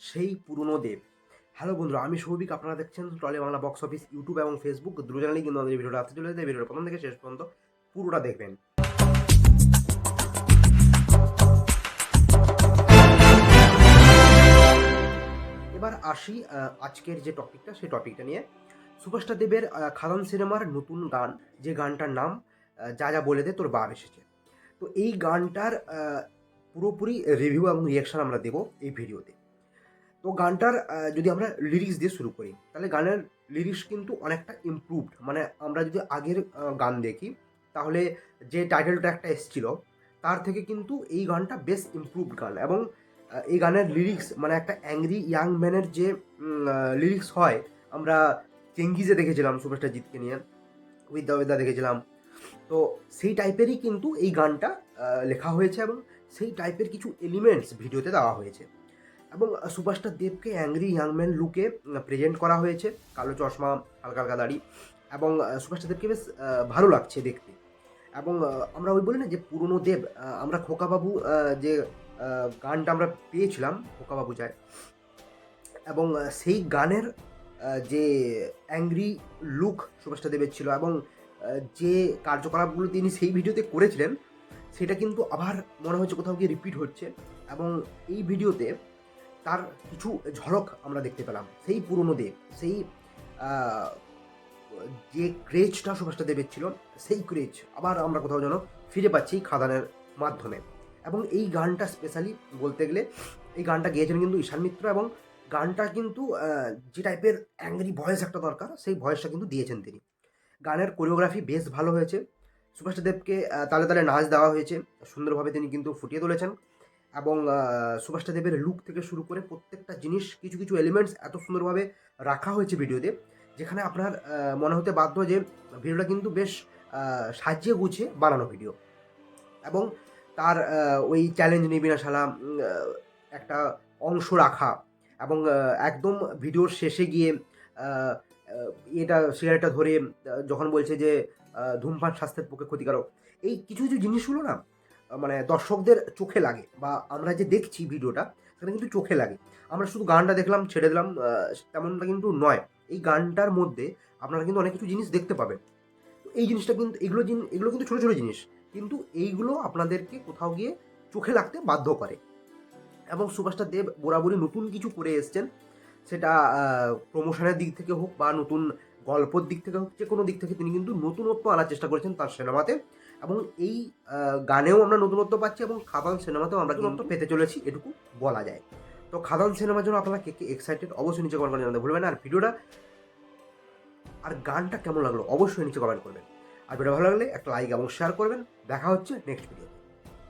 সেই পুরনো দেব। হ্যালো বন্ধুরা, আমি সৌভিক, আপনারা দেখছেন টলে বাংলা বক্স অফিস ইউটিউব এবং ফেসবুক দুটো চ্যানেলেই কিন্তু আমাদের ভিডিওটা আসতে চলেছে ভিডিওটা প্রথম থেকে শেষ পর্যন্ত পুরোটা দেখবেন। এবার আসি আজকের যে টপিকটা সেই টপিকটা নিয়ে। সুপারস্টার দেবের খাদান সিনেমার নতুন গান, যে গানটার নাম যা যা বলে দে, তোর বাপ এসেছে। তো এই গানটার পুরোপুরি রিভিউ এবং রিয়াকশন আমরা দেবো এই ভিডিওতে তো গানটার যদি আমরা লিরিক্স দিয়ে শুরু করি, তাহলে গানের লিরিক্স কিন্তু অনেকটা ইমপ্রুভড মানে আমরা যদি আগের গান দেখি, তাহলে যে টাইটেল ট্র্যাকটা এসেছিল, তার থেকে কিন্তু এই গানটা বেশ ইমপ্রুভড গান। এবং এই গানের লিরিক্স মানে একটা অ্যাংরি ইয়াং ম্যানের যে লিরিক্স হয়, আমরা চেঙ্গিজে দেখেছিলাম সুপারস্টার জিতকে নিয়ে উইদ্যা উইদ্যা দেখেছিলাম। তো সেই টাইপেরই কিন্তু এই গানটা লেখা হয়েছে এবং সেই টাইপের কিছু এলিমেন্টস ভিডিওতে দেওয়া হয়েছে। এবং সুপারস্টার দেবকে অ্যাংরি ইয়াংম্যান লুকে প্রেজেন্ট করা হয়েছে, কালো চশমা, হালকা হালকা দাড়ি এবং সুপারস্টার দেবকে বেশ ভালো লাগছে দেখতে। এবং আমরা ওই বলি না যে পুরনো দেব আমরা খোকাবাবু যে গানটা আমরা পেয়েছিলাম, খোকাবাবু যায়, এবং সেই গানের যে অ্যাংরি লুক সুভাষটা দেবের ছিল এবং যে কার্যকলাপগুলো তিনি সেই ভিডিওতে করেছিলেন, সেটা কিন্তু আবার মনে হচ্ছে কোথাও গিয়ে রিপিট হচ্ছে এবং এই ভিডিওতে তার কিছু ঝলক আমরা দেখতে পেলাম। সেই পুরনো দেব, সেই যে ক্রেজটা সুভাষটা দেবের ছিল, সেই ক্রেজ আবার আমরা কোথাও যেন ফিরে পাচ্ছি খাদানের মাধ্যমে। এবং এই গানটা স্পেশালি বলতে গেলে, এই গানটা গেয়েছেন কিন্তু ঈশান মিত্র এবং গানটা কিন্তু যে টাইপের অ্যাংরি ভয়েস একটা দরকার, সেই ভয়েসটা কিন্তু দিয়েছেন তিনি। গানের কোরিওগ্রাফি বেশ ভালো হয়েছে। সুভাষ দেবকে তালে তালে নাচ দেওয়া হয়েছে। সুন্দরভাবে তিনি কিন্তু ফুটিয়ে তুলেছেন। এবং সুভাষটা দেবের লুক থেকে শুরু করে প্রত্যেকটা জিনিস কিছু কিছু এলিমেন্টস এত সুন্দরভাবে রাখা হয়েছে ভিডিওতে যেখানে আপনার মনে হতে বাধ্য যে ভিডিওটা কিন্তু বেশ সাজিয়ে গুছিয়ে বানানো ভিডিও এবং তার ওই চ্যালেঞ্জ নিবিনা শালা উম, একটা অংশ রাখা এবং একদম ভিডিওর শেষে গিয়ে এটা সিগারেটটা ধরে যখন বলছে যে ধূমপান স্বাস্থ্যের পক্ষে ক্ষতিকারক এই কিছু কিছু জিনিসগুলো না মানে দর্শকদের চোখে লাগে বা আমরা যে দেখছি ভিডিওটা সেটা কিন্তু চোখে লাগে। আমরা শুধু গানটা দেখলাম, ছেড়ে দিলাম তেমনটা কিন্তু নয়। এই গানটার মধ্যে আপনারা কিন্তু অনেক কিছু জিনিস দেখতে পাবেন। তো এই জিনিসটা কিন্তু, এগুলো এগুলো কিন্তু ছোটো ছোটো জিনিস। কিন্তু এইগুলো আপনাদেরকে কোথাও গিয়ে চোখে লাগতে বাধ্য করে। এবং সুভাষটা দেব বরাবরই নতুন কিছু করে এসছেন। সেটা প্রমোশনের দিক থেকে হোক বা নতুন গল্পর দিক থেকে হোক যে কোনো দিক থেকে তিনি কিন্তু নতুনত্ব আনার চেষ্টা করেছেন তার সিনেমাতে। এবং এই গানেও আমরা নতুনত্ব পাচ্ছি এবং খাদান সিনেমাতেও আমরা নতুনত্ব পেতে চলেছি এটুকু বলা যায়। তো খাদান সিনেমার জন্য আপনারা কে কে এক্সাইটেড অবশ্যই নিচে কমেন্ট করে জানাতে ভুলবেন আর ভিডিওটা আর গানটা কেমন লাগল অবশ্যই নিচে কমেন্ট করবেন। আর ভিডিও ভালো লাগলে একটা লাইক এবং শেয়ার করবেন। দেখা হচ্ছে নেক্সট ভিডিওতে